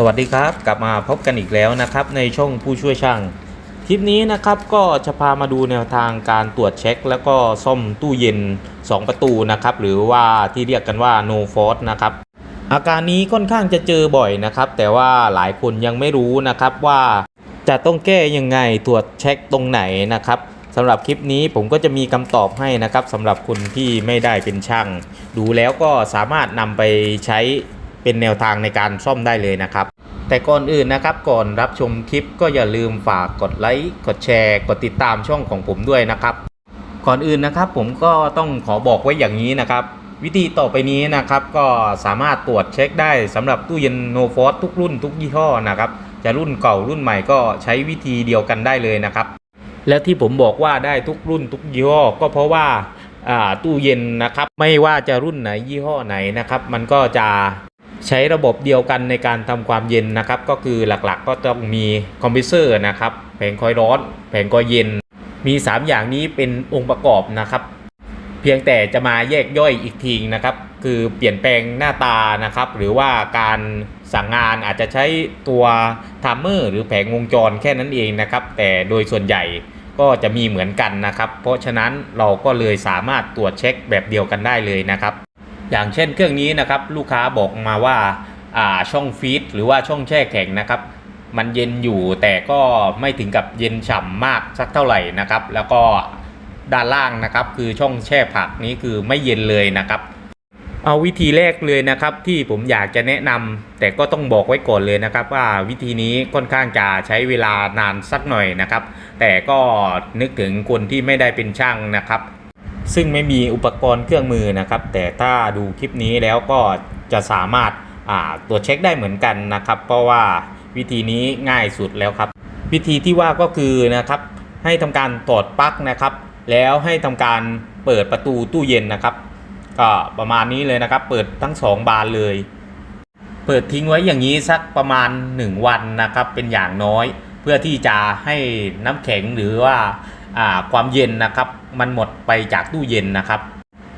สวัสดีครับกลับมาพบกันอีกแล้วนะครับในช่องผู้ช่วยช่าง คลิปนี้นะครับก็จะพามาดูแนวทางการตรวจเช็ค แล้วก็ซ่อมตู้เย็น 2 ประตูนะครับหรือว่าที่เรียกกันว่า no fault นะครับอาการนี้ค่อนข้างจะเจอบ่อยนะครับ แต่ว่าหลายคนยังไม่รู้นะครับว่าจะต้องแก้ยังไงตรวจเช็คตรงไหนนะครับสำหรับคลิปนี้ผมก็จะมีคำตอบให้นะครับสำหรับคนที่ไม่ได้เป็นช่าง ดูแล้วก็สามารถนำไปใช้ เป็นแนวทางในการซ่อมได้เลยนะครับ แต่ก่อนอื่นนะครับก่อนรับชมคลิปก็อย่าลืมฝากกดไลค์กดแชร์ กดติดตามช่องของผมด้วยนะครับ ก่อนอื่นนะครับผมก็ต้องขอบอกไว้อย่างนี้นะครับ วิธีต่อไปนี้นะครับก็สามารถตรวจเช็คได้สำหรับตู้เย็นโนฟอสทุกรุ่นทุกยี่ห้อนะครับจะรุ่นเก่ารุ่นใหม่ก็ใช้วิธีเดียวกันได้เลยนะครับ และที่ผมบอกว่าได้ทุกรุ่นทุกยี่ห้อก็เพราะว่าอ่าตู้เย็นนะครับ ไม่ว่าจะรุ่นไหนยี่ห้อไหนนะครับ มันก็จะ ใช้ระบบเดียวกันในการทำความเย็นนะครับ ก็คือหลักๆก็ต้องมีคอมพิวเซอร์นะครับแผงคอยร้อน แผงคอยเย็น มี 3 อย่างนี้เป็นองค์ประกอบนะครับ เพียงแต่จะมาแยกย่อยอีกทีนะครับ คือเปลี่ยนแปลงหน้าตานะครับ หรือว่าการสั่งงานอาจจะใช้ตัวไทม์เมอร์หรือแผงวงจรแค่นั้นเองนะครับ แต่โดยส่วนใหญ่ก็จะมีเหมือนกันนะครับ เพราะฉะนั้นเราก็เลยสามารถตรวจเช็คแบบเดียวกันได้เลยนะครับ อย่างเช่นเครื่องนี้นะครับลูกค้าบอกมาว่าอ่าช่องฟีดหรือว่าช่องแช่แข็งนะครับ มันเย็นอยู่แต่ก็ไม่ถึงกับเย็นฉ่ำมากสักเท่าไหร่นะครับ แล้วก็ด้านล่างนะครับ คือช่องแช่ผักนี้คือไม่เย็นเลยนะครับ เอาวิธีแรกเลยนะครับ ที่ผมอยากจะแนะนำแต่ก็ต้องบอกไว้ก่อนเลยนะครับ ว่าวิธีนี้ค่อนข้างจะใช้เวลานานสักหน่อยนะครับ แต่ก็นึกถึงคนที่ไม่ได้เป็นช่างนะครับ ซึ่งไม่มีอุปกรณ์เครื่องมือนะครับ แต่ถ้าดูคลิปนี้แล้วก็จะสามารถตรวจเช็คได้เหมือนกันนะครับ เพราะว่าวิธีนี้ง่ายสุดแล้วครับ วิธีที่ว่าก็คือนะครับให้ทำการถอดปลั๊กนะครับ แล้วให้ทำการเปิดประตูตู้เย็นนะครับ ก็ประมาณนี้เลยนะครับ เปิดทั้งสองบานเลย เปิดทิ้งไว้อย่างนี้สักประมาณ 1 วันนะครับ เป็นอย่างน้อย เพื่อที่จะให้น้ำแข็งหรือว่า ความเย็นนะครับมันหมดไปจากตู้เย็นนะครับ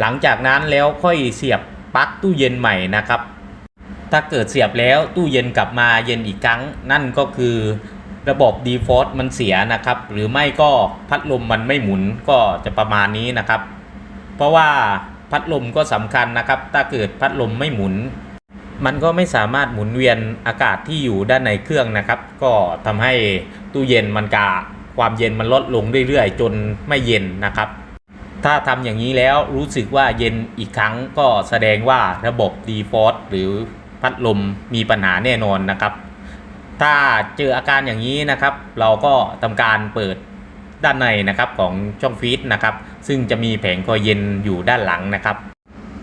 หลังจากนั้นแล้วค่อยเสียบปลั๊กตู้เย็นใหม่นะครับ ถ้าเกิดเสียบแล้วตู้เย็นกลับมาเย็นอีกครั้ง นั่นก็คือระบบ default มันเสียนะครับ หรือไม่ก็พัดลมมันไม่หมุนก็จะประมาณนี้นะครับ เพราะว่าพัดลมก็สำคัญนะครับ ถ้าเกิดพัดลมไม่หมุน มันก็ไม่สามารถหมุนเวียนอากาศที่อยู่ด้านในเครื่องนะครับ ก็ทำให้ตู้เย็นมันกา ความเย็นมันลดลงเรื่อยๆ จนไม่เย็นนะครับ ถ้าทำอย่างนี้แล้วรู้สึกว่าเย็นอีกครั้งก็แสดงว่าระบบ default หรือพัดลมมีปัญหาแน่นอนนะครับ ถ้าเจออาการอย่างนี้นะครับ เราก็ทำการเปิดด้านในนะครับของช่องฟีดนะครับซึ่งจะมีแผงคอยเย็นอยู่ด้านหลังนะครับ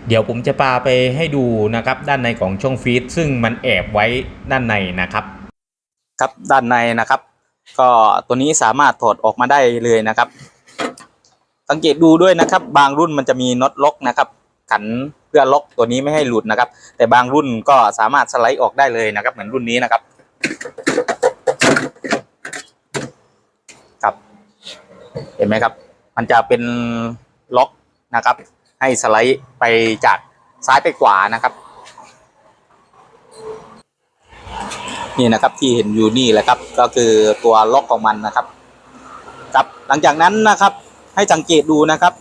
เดี๋ยวผมจะพาไปให้ดูนะครับด้านในของช่องฟีดซึ่งมันแอบไว้ด้านในนะครับ ครับด้านในนะครับ ก็ตัวนี้สามารถถอดออกมาได้เลยนะครับ สังเกตดูด้วยนะครับ บางรุ่นมันจะมีน็อตล็อกนะครับ ขันเพื่อล็อกตัวนี้ไม่ให้หลุดนะครับ แต่บางรุ่นก็สามารถสไลด์ออกได้เลยนะครับ เหมือนรุ่นนี้นะครับครับ เห็นไหมครับ มันจะเป็นล็อกนะครับ ให้สไลด์ไปจากซ้ายไปขวานะครับ นี่นะครับที่เห็นอยู่นี่แหละครับ ก็คือตัวล็อกของมันนะครับครับหลังจากนั้นนะครับ ให้สังเกตดูนะครับ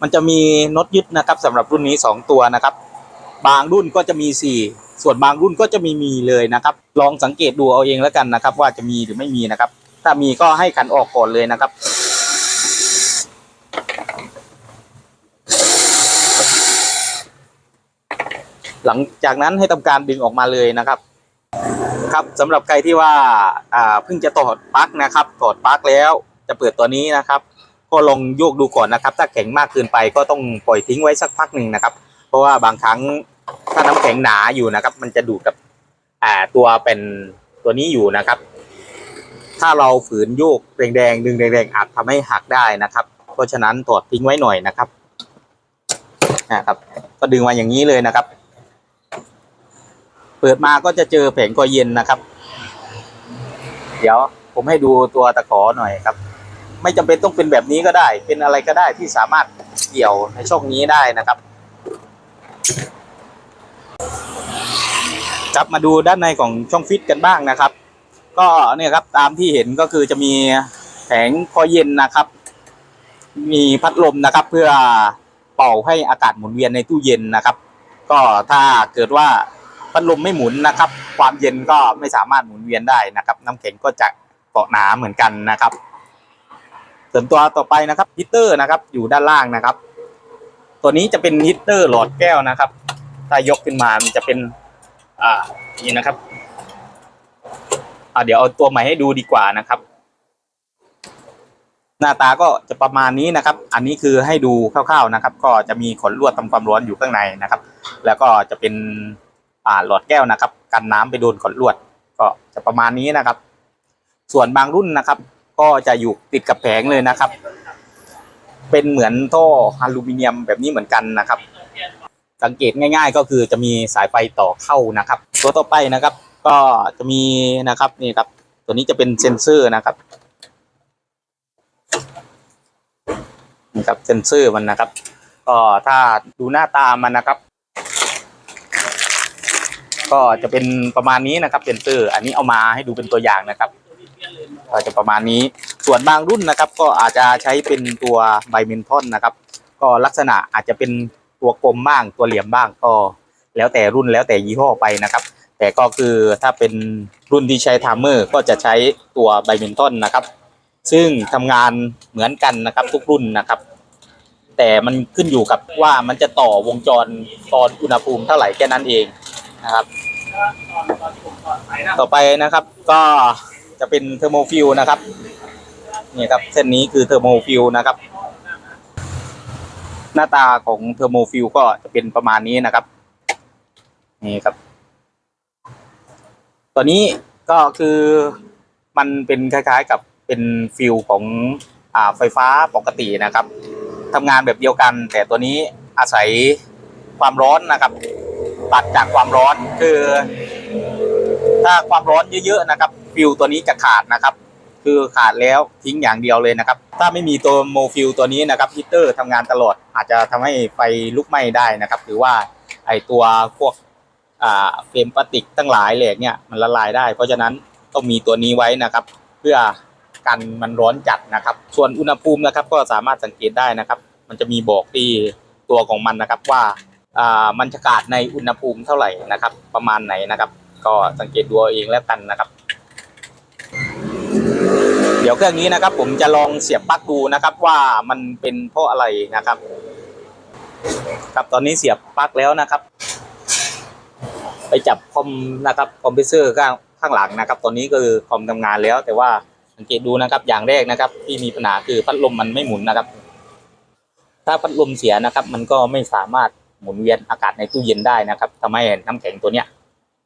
มันจะมีน็อตยึดนะครับสำหรับรุ่นนี้ 2 ตัวนะครับ บางรุ่นก็จะมี 4 ส่วนบางรุ่นก็จะมีมีเลยนะครับ ลองสังเกตดูเอาเองแล้วกันนะครับ ว่าจะมีหรือไม่มีนะครับ ถ้ามีก็ให้ขันออกก่อนเลยนะครับหลังจากนั้นให้ทำการดึงออกมาเลยนะครับ ครับสำหรับใครที่ว่าเพิ่งจะถอดปลั๊กนะครับถอดปลั๊กแล้วจะเปิดตัวนี้นะครับ ก็ลองโยกดูก่อนนะครับ ถ้าแข็งมากเกินไปก็ต้องปล่อยทิ้งไว้สักพักหนึ่งนะครับ เพราะว่าบางครั้งถ้าน้ำแข็งหนาอยู่นะครับ มันจะดูดกับตัวเป็นตัวนี้อยู่นะครับ ถ้าเราฝืนโยกแรงๆดึงแรงๆอาจทำให้หักได้นะครับ เพราะฉะนั้นถอดทิ้งไว้หน่อยนะครับนะครับ ก็ดึงมาอย่างนี้เลยนะครับ เปิดมาก็จะเจอแผงคอยเย็นนะครับ เดี๋ยวผมให้ดูตัวตะขอหน่อยครับ ไม่จำเป็นต้องเป็นแบบนี้ก็ได้ เป็นอะไรก็ได้ที่สามารถเกี่ยวในช่องนี้ได้นะครับ ครับมาดูด้านในของช่องฟิตกันบ้างนะครับ ก็เนี่ยครับตามที่เห็นก็คือจะมีแผงคอยเย็นนะครับ มีพัดลมนะครับ เพื่อเป่าให้อากาศหมุนเวียนในตู้เย็นนะครับ ก็ถ้าเกิดว่า พัดลมไม่หมุนนะครับ ความเย็นก็ไม่สามารถหมุนเวียนได้นะครับ น้ำแข็งก็จะเกาะหนาเหมือนกันนะครับ ส่วนตัวต่อไปนะครับฮีตเตอร์นะครับ อยู่ด้านล่างนะครับ ตัวนี้จะเป็นฮีตเตอร์หลอดแก้วนะครับ ถ้ายกขึ้นมามันจะเป็น อ่านี่นะครับอ่าเดี๋ยวเอาตัวใหม่ให้ดูดีกว่านะครับหน้าตาก็จะประมาณนี้นะครับ อันนี้คือให้ดูคร่าวๆนะครับ ก็จะมีขนลวดทำความร้อนอยู่ข้างในนะครับ แล้วก็จะเป็น หลอดแก้วนะครับ กันน้ำไปโดนขนลวด ก็จะประมาณนี้นะครับ ส่วนบางรุ่นนะครับ ก็จะอยู่ติดกับแผงเลยนะครับ เป็นเหมือนท่ออลูมิเนียมแบบนี้เหมือนกันนะครับ สังเกตง่าย ๆ ก็คือจะมีสายไฟต่อเข้านะครับ ตัวต่อไปนะครับ ก็จะมีนะครับนี่ครับ ตัวนี้จะเป็นเซ็นเซอร์นะครับนี่ครับเซ็นเซอร์มันนะครับ ก็ถ้าดูหน้าตามันนะครับ ก็จะเป็นประมาณนี้นะครับเซ็นเซอร์อันนี้เอามาให้ดูเป็นตัวอย่างนะครับก็จะประมาณนี้ส่วนบางรุ่นนะครับ ก็อาจจะใช้เป็นตัวไบเมนทอนนะครับ ก็ลักษณะอาจจะเป็นตัวกลมบ้างตัวเหลี่ยมบ้างก็ แล้วแต่รุ่นแล้วแต่ยี่ห้อไปนะครับ แต่ก็คือถ้าเป็นรุ่นที่ใช้ไทม์เมอร์ก็จะใช้ตัวไบเมนทอนนะครับ ซึ่งทำงานเหมือนกันนะครับทุกรุ่นนะครับ แต่มันขึ้นอยู่กับว่ามันจะต่อวงจรตอนอุณหภูมิเท่าไหร่แค่นั้นเอง นะครับ ต่อไปนะครับก็จะเป็นเทอร์โมฟิลนะครับนี่ครับเส้นนี้คือเทอร์โมฟิลนะครับ หน้าตาของเทอร์โมฟิลก็จะเป็นประมาณนี้นะครับนี่ครับตัวนี้ก็คือมันเป็นคล้ายๆกับเป็นฟิลของอ่าไฟฟ้าปกตินะครับทำงานแบบเดียวกัน แต่ตัวนี้อาศัยความร้อนนะครับ ตัดจากความร้อนคือ ถ้าความร้อนเยอะๆนะครับ ฟิลตัวนี้จะขาดนะครับ คือขาดแล้วทิ้งอย่างเดียวเลยนะครับ ถ้าไม่มีตัวโมฟิลตัวนี้นะครับฮีตเตอร์ทำงานตลอดอาจจะทำให้ไฟลุกไหม้ได้นะครับ หรือว่าไอตัวพวกเฟรมพลาสติกตั้งหลายเหล็กเนี่ยมันละลายได้ เพราะฉะนั้นต้องมีตัวนี้ไว้นะครับ เพื่อกันมันร้อนจัดนะครับ ส่วนอุณหภูมินะครับก็สามารถสังเกตได้นะครับ มันจะมีบอกที่ตัวของมันนะครับว่า มันจะขาดในอุณหภูมิเท่าไหร่นะครับ ประมาณไหนนะครับ ก็สังเกตดูเองแล้วกันนะครับ เดี๋ยวเครื่องนี้นะครับ ผมจะลองเสียบปลั๊กดูนะครับ ว่ามันเป็นเพราะอะไรนะครับ ครับตอนนี้เสียบปลั๊กแล้วนะครับ ไปจับคอมนะครับคอมพิวเตอร์ข้างข้างหลังนะครับ ตอนนี้ก็คือคอมทำงานแล้ว แต่ว่าสังเกตดูนะครับ อย่างแรกนะครับ ที่มีปัญหาคือพัดลมมันไม่หมุนนะครับ ถ้าพัดลมเสียนะครับ มันก็ไม่สามารถ หมุนเวียนอากาศในตู้เย็นได้นะครับทำให้น้ำแข็งตัวเนี้ย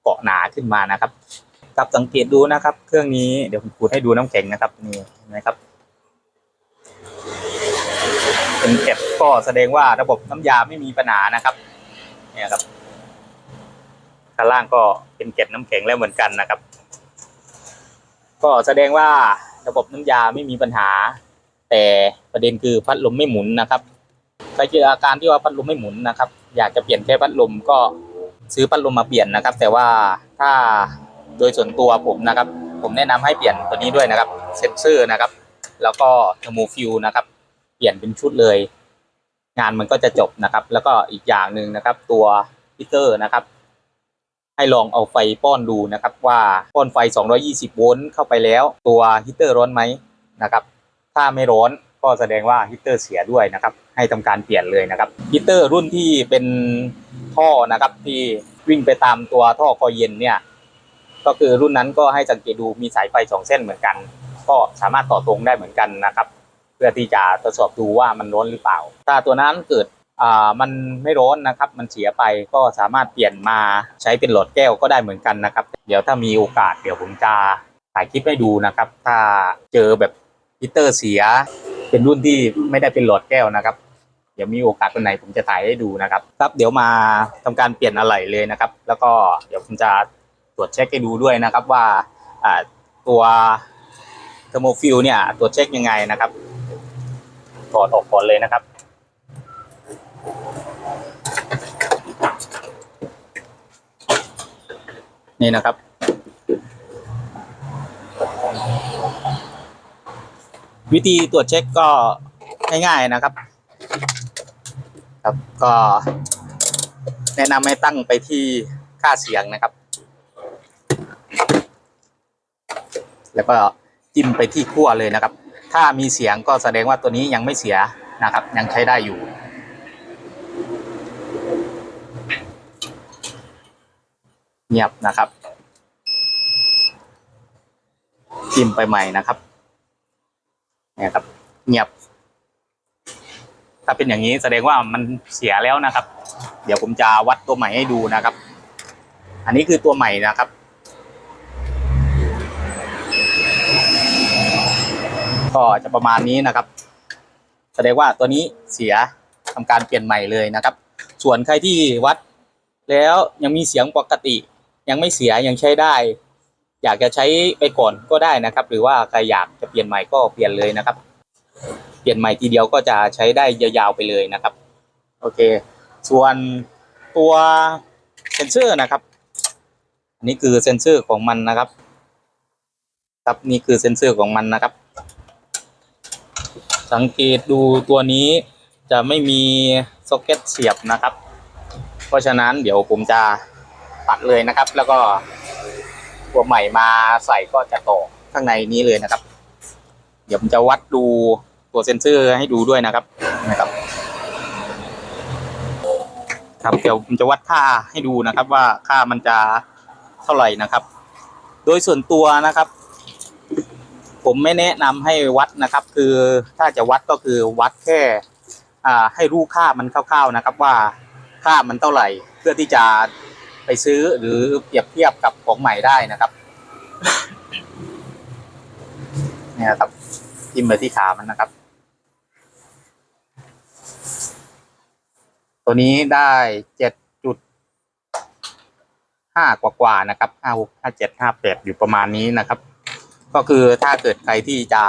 เกาะหนาขึ้นมานะครับกับสังเกตดูนะครับ เครื่องนี้เดี๋ยวผมขูดให้ดูน้ำแข็งนะครับนี่นะครับเป็นเก็บก็แสดงว่าระบบน้ำยาไม่มีปัญหานะครับ เนี่ยครับข้างล่างก็เป็นเก็บน้ำแข็งแล้วเหมือนกันนะครับ ก็แสดงว่าระบบน้ำยาไม่มีปัญหา แต่ประเด็นคือพัดลมไม่หมุนนะครับใครเจออาการที่ว่าพัดลมไม่หมุนนะครับ อยากจะเปลี่ยนแค่พัดลมก็ซื้อพัดลมมาเปลี่ยนนะครับ แต่ว่าถ้าโดยส่วนตัวผมนะครับ ผมแนะนำให้เปลี่ยนตัวนี้ด้วยนะครับเซนเซอร์นะครับ แล้วก็เทอร์โมฟิวนะครับ เปลี่ยนเป็นชุดเลย งานมันก็จะจบนะครับ แล้วก็อีกอย่างหนึ่งนะครับ ตัวฮีเตอร์นะครับ ให้ลองเอาไฟป้อนดูนะครับ ว่าป้อนไฟ 220 โวลต์เข้าไปแล้ว ตัวฮีเตอร์ร้อนไหมนะครับ ถ้าไม่ร้อน ก็แสดงว่าฮีตเตอร์เสียด้วยนะครับ ให้ทำการเปลี่ยนเลยนะครับฮีตเตอร์รุ่นที่เป็นท่อนะครับที่วิ่งไปตามตัวท่อคอยเย็นเนี่ยก็คือรุ่นนั้นก็ให้สังเกตดูมีสายไฟสองเส้นเหมือนกัน ก็สามารถต่อตรงได้เหมือนกันนะครับ เพื่อที่จะทดสอบดูว่ามันร้อนหรือเปล่า ถ้าตัวนั้นเกิดอ่ามันไม่ร้อนนะครับ มันเสียไปก็สามารถเปลี่ยนมาใช้เป็นหลอดแก้วก็ได้เหมือนกันนะครับ เดี๋ยวถ้ามีโอกาสเดี๋ยวผมจะถ่ายคลิปให้ดูนะครับ ถ้าเจอแบบ ฮีเตอร์เสีย เป็นรุ่นที่ไม่ได้เป็นหลอดแก้วนะครับ เดี๋ยวมีโอกาสวันไหนผมจะถ่ายให้ดูนะครับ ครับเดี๋ยวมาทำการเปลี่ยนอะไหล่เลยนะครับ แล้วก็เดี๋ยวผมจะตรวจเช็คให้ดูด้วยนะครับว่าอ่าตัวเทอร์โมฟิลเนี่ยตรวจเช็คยังไงนะครับถอดออกก่อนเลยนะครับนี่นะครับ วิธีตรวจเช็คก็ง่ายๆนะครับ ครับก็แนะนำให้ตั้งไปที่ค่าเสียงนะครับ แล้วก็จิ้มไปที่ขั้วเลยนะครับ ถ้ามีเสียงก็แสดงว่าตัวนี้ยังไม่เสียนะครับ ยังใช้ได้อยู่ เงียบนะครับจิ้มไปใหม่นะครับ เนี่ยครับ เงียบ ถ้าเป็นอย่างนี้แสดงว่ามันเสียแล้วนะครับ เดี๋ยวผมจะวัดตัวใหม่ให้ดูนะครับ อันนี้คือตัวใหม่นะครับ ก็จะประมาณนี้นะครับ แสดงว่าตัวนี้เสียทำการเปลี่ยนใหม่เลยนะครับ ส่วนใครที่วัดแล้วยังมีเสียงปกติ ยังไม่เสียยังใช้ได้ อยากจะใช้ไปก่อนก็ได้นะครับ หรือว่าใครอยากจะเปลี่ยนใหม่ก็เปลี่ยนเลยนะครับ เปลี่ยนใหม่ทีเดียวก็จะใช้ได้ยาวๆไปเลยนะครับ โอเค ส่วนตัวเซนเซอร์นะครับ อันนี้คือเซนเซอร์ของมันนะครับ ครับนี่คือเซนเซอร์ของมันนะครับ สังเกตดูตัวนี้จะไม่มีซ็อกเก็ตเสียบนะครับ เพราะฉะนั้นเดี๋ยวผมจะตัดเลยนะครับ แล้วก็ ตัวใหม่มาใส่ก็จะต่อข้างในนี้เลยนะครับ เดี๋ยวผมจะวัดดูตัวเซนเซอร์ให้ดูด้วยนะครับนะครับ ครับเดี๋ยวผมจะวัดค่าให้ดูนะครับ ว่าค่ามันจะเท่าไหร่นะครับ โดยส่วนตัวนะครับ ผมไม่แนะนำให้วัดนะครับ คือถ้าจะวัดก็คือวัดแค่อ่าให้รู้ค่ามันคร่าวๆนะครับ ว่าค่ามันเท่าไหร่ เพื่อที่จะ ไปซื้อหรือเปรียบเทียบกับของใหม่ได้นะครับ เนี่ยครับจิ้มไปที่ขามันนะครับ ตัวนี้ได้เจ็ดจุดห้ากว่าๆนะครับห้าหกห้าเจ็ดห้าแปดอยู่ประมาณนี้นะครับ ก็คือถ้าเกิดใครที่จะ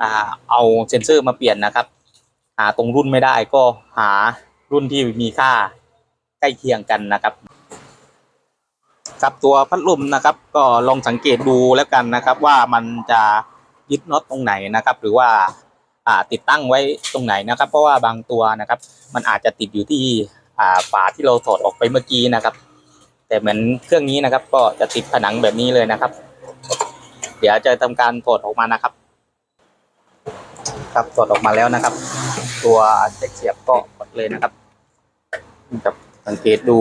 อ่าเอาเซนเซอร์มาเปลี่ยนนะครับ หาตรงรุ่นไม่ได้ก็หารุ่นที่มีค่าใกล้เคียงกันนะครับ ครับตัวพัดลมนะครับ ก็ลองสังเกตดูแล้วกันนะครับ ว่ามันจะยึดน็อตตรงไหนนะครับ หรือว่าอ่าติดตั้งไว้ตรงไหนนะครับ เพราะว่าบางตัวนะครับ มันอาจจะติดอยู่ที่อ่าฝาที่เราถอดออกไปเมื่อกี้นะครับ แต่เหมือนเครื่องนี้นะครับ ก็จะติดผนังแบบนี้เลยนะครับ เดี๋ยวจะทำการถอดออกมานะครับ ครับถอดออกมาแล้วนะครับ ตัวเช็คเสียบก็กดเลยนะครับนะครับสังเกตดู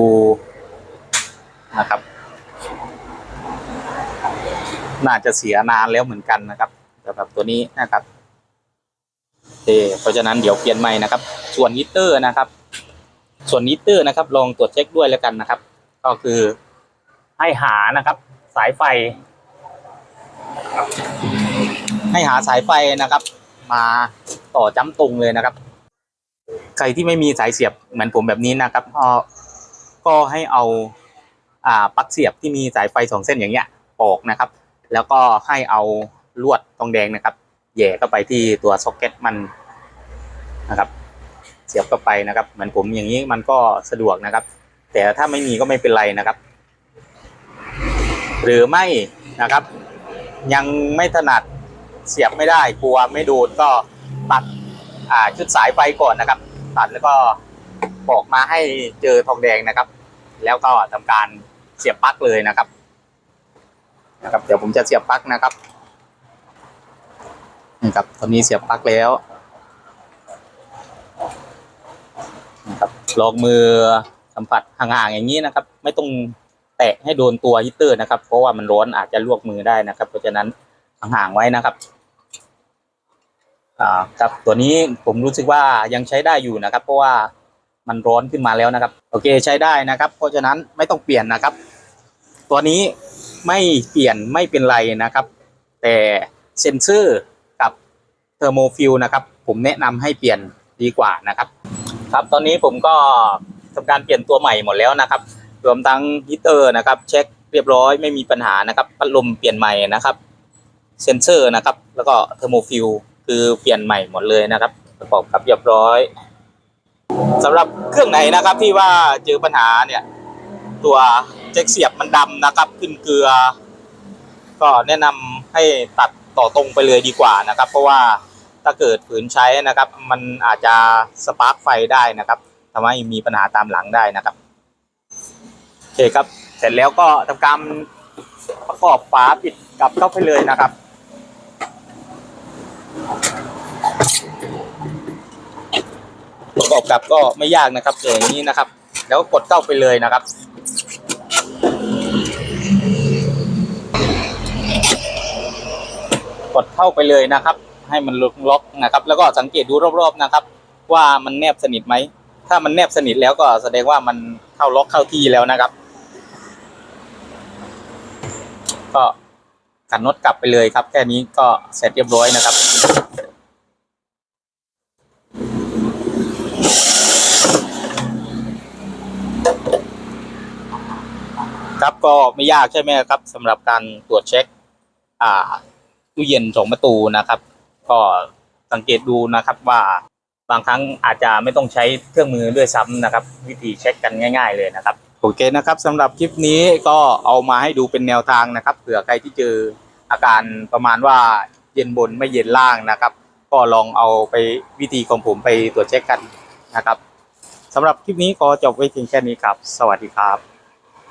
นะครับ น่าจะเสียนานแล้วเหมือนกันนะครับสำหรับตัวนี้นะครับโอเคเพราะฉะนั้นเดี๋ยวเปลี่ยนใหม่นะครับ ส่วนฮิเตอร์นะครับ ส่วนฮิเตอร์นะครับ ลองตรวจเช็คด้วยแล้วกันนะครับ ก็คือให้หานะครับ สายไฟ ให้หาสายไฟนะครับ มาต่อจ้ำตรงเลยนะครับ ใครที่ไม่มีสายเสียบเหมือนผมแบบนี้นะครับก็ก็ให้เอาอ่าปลั๊กเสียบที่มีสายไฟสองเส้นอย่างเงี้ยออกนะครับ แล้วก็ให้เอาลวดทองแดงนะครับแย่เข้าไปที่ตัวซ็อกเก็ตมันนะครับ เสียบเข้าไปนะครับ เหมือนผมอย่างนี้มันก็สะดวกนะครับ แต่ถ้าไม่มีก็ไม่เป็นไรนะครับ หรือไม่นะครับ ยังไม่ถนัดเสียบไม่ได้กลัวไม่โดก็ตัดอ่าชุดสายไฟก่อนนะครับ ตัดแล้วก็ปอกมาให้เจอทองแดงนะครับ แล้วก็ทำการเสียบปลั๊กเลยนะครับ นะครับเดี๋ยวผมจะเสียบปลั๊กนะครับนี่ครับตอนนี้เสียบปลั๊กแล้วนะครับลองมือสัมผัสห่างๆอย่างนี้นะครับ ไม่ต้องแตะให้โดนตัวฮีตเตอร์นะครับ เพราะว่ามันร้อนอาจจะลวกมือได้นะครับ เพราะฉะนั้นห่างๆไว้นะครับอ่าครับตัวนี้ผมรู้สึกว่ายังใช้ได้อยู่นะครับ เพราะว่ามันร้อนขึ้นมาแล้วนะครับ โอเคใช้ได้นะครับ เพราะฉะนั้นไม่ต้องเปลี่ยนนะครับ ตัวนี้ ไม่เปลี่ยนไม่เป็นไรนะครับ แต่เซนเซอร์กับเทอร์โมฟิลนะครับ ผมแนะนำให้เปลี่ยนดีกว่านะครับ ครับตอนนี้ผมก็ทำการเปลี่ยนตัวใหม่หมดแล้วนะครับ รวมทั้งฮีตเตอร์นะครับ เช็คเรียบร้อยไม่มีปัญหานะครับพัดลมเปลี่ยนใหม่นะครับเซนเซอร์นะครับ แล้วก็เทอร์โมฟิลคือเปลี่ยนใหม่หมดเลยนะครับ ประกอบกับเรียบร้อยสำหรับเครื่องไหนนะครับที่ว่าเจอปัญหาเนี่ย ตัวเจ็กเสียบมันดำนะครับ ขึ้นเกลือ ก็แนะนำให้ตัดต่อตรงไปเลยดีกว่านะครับ เพราะว่าถ้าเกิดฝืนใช้นะครับ มันอาจจะสปาร์กไฟได้นะครับทำให้มีปัญหาตามหลังได้นะครับโอเคครับ เสร็จแล้วก็ทำการประกอบฝาปิดกลับเข้าไปเลยนะครับประกอบกลับก็ไม่ยากนะครับอย่างนี้นะครับ แล้วกดเข้าไปเลยนะครับ กดเข้าไปเลยนะครับ ให้มันล็อกล็อกนะครับ แล้วก็สังเกตดูรอบๆนะครับ ว่ามันแนบสนิทไหม ถ้ามันแนบสนิทแล้วก็แสดงว่ามันเข้าล็อกเข้าที่แล้วนะครับ ก็ขันน็อตกลับไปเลยครับ แค่นี้ก็เสร็จเรียบร้อยนะครับ ครับก็ไม่ยากใช่ไหมครับสำหรับการตรวจเช็ค อ่าตู้เย็นสองประตูนะครับ ก็สังเกตดูนะครับว่าบางครั้งอาจจะไม่ต้องใช้เครื่องมือด้วยซ้ำนะครับ วิธีเช็คกันง่าย ๆ เลยนะครับโอเคนะครับสำหรับคลิปนี้ก็เอามาให้ดูเป็นแนวทางนะครับเผื่อใครที่เจออาการประมาณว่าเย็นบนไม่เย็นล่างนะครับ ก็ลองเอาไปวิธีของผมไปตรวจเช็คกันนะครับสำหรับคลิปนี้ก็จบไว้เพียงแค่นี้ครับ สวัสดีครับ